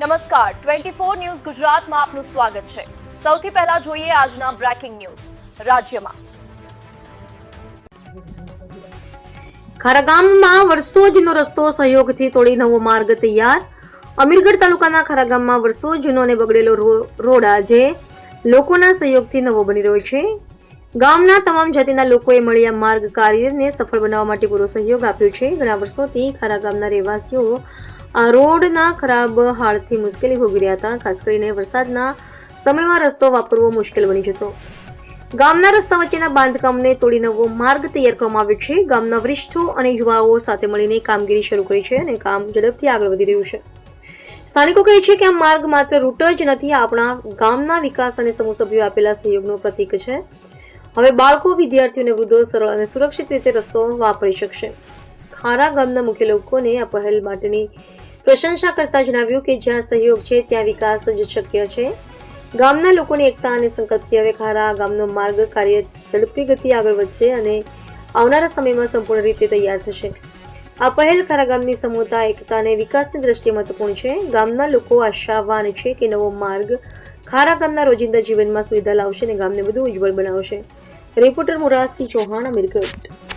નમસ્કાર. Twenty four news ગુજરાતમાં આપનું સ્વાગત છે. સૌથી પહેલા જોઈએ આજના બ્રેકિંગ ન્યૂઝ. રાજ્યમાં ખારાગામમાં વર્ષો જૂનો રસ્તો સહયોગથી તોડી નવો માર્ગ તૈયાર. અમીરગઢ તાલુકાના ખારાગામમાં વર્ષો જૂનો અને બગડેલો રોડ આજે લોકોના સહયોગથી નવો બની રહ્યો છે. ગામના તમામ જાતિના લોકોએ મળી આ માર્ગ કાર્યને સફળ બનાવવા માટે પૂરો સહયોગ આપ્યો છે. ઘણા વર્ષોથી ખારા ગામના રહેવાસીઓ આ રોડના ખરાબ હાલથી મુશ્કેલી ભોગવી રહ્યા હતા. ખાસ કરીને વરસાદના સમયમાં રસ્તો વાપરવો મુશ્કેલ બની જતો. ગામના રસ્તા વચ્ચેના બાંધકામને તોડી નવો માર્ગ તૈયાર કરવામાં આવ્યો છે. ગામના વરિષ્ઠો અને યુવાઓ સાથે મળીને કામગીરી શરૂ કરી છે અને કામ ઝડપથી આગળ વધી રહ્યું છે. સ્થાનિકો કહે છે કે આ માર્ગ માત્ર રૂટ જ નથી આપણા ગામના વિકાસ અને સમૂહ સભ્યો આપેલા સહયોગનો પ્રતીક છે. હવે બાળકો વિદ્યાર્થીઓને વૃદ્ધો સરળ અને સુરક્ષિત રીતે રસ્તો વાપરી શકશે. ખારા ગામના મુખ્ય લોકોને આ પહેલ માટેની પ્રશંસા કરતા જણાવ્યું કે જ્યાં સહયોગ છે, ત્યાં વિકાસ જ શક્ય છે. ગામના લોકોની એકતા અને સંકલ્પથી હવે ખારા ગામનો માર્ગ કાર્ય ઝડપી ગતિ આગળ વધશે અને આવનારા સમયમાં સંપૂર્ણ રીતે તૈયાર થશે. આ પહેલ ખરા ગામની સમૂહતા એકતા અને વિકાસની દ્રષ્ટિએ મહત્વપૂર્ણ છે. ગામના લોકો આશાવાન છે કે નવો માર્ગ ખારા ગામના રોજિંદા જીવનમાં સુવિધા લાવશે અને ગામને વધુ ઉજ્જવળ બનાવશે. રિપોર્ટર મુરાસી ચૌહાણ, અમીરગઢ.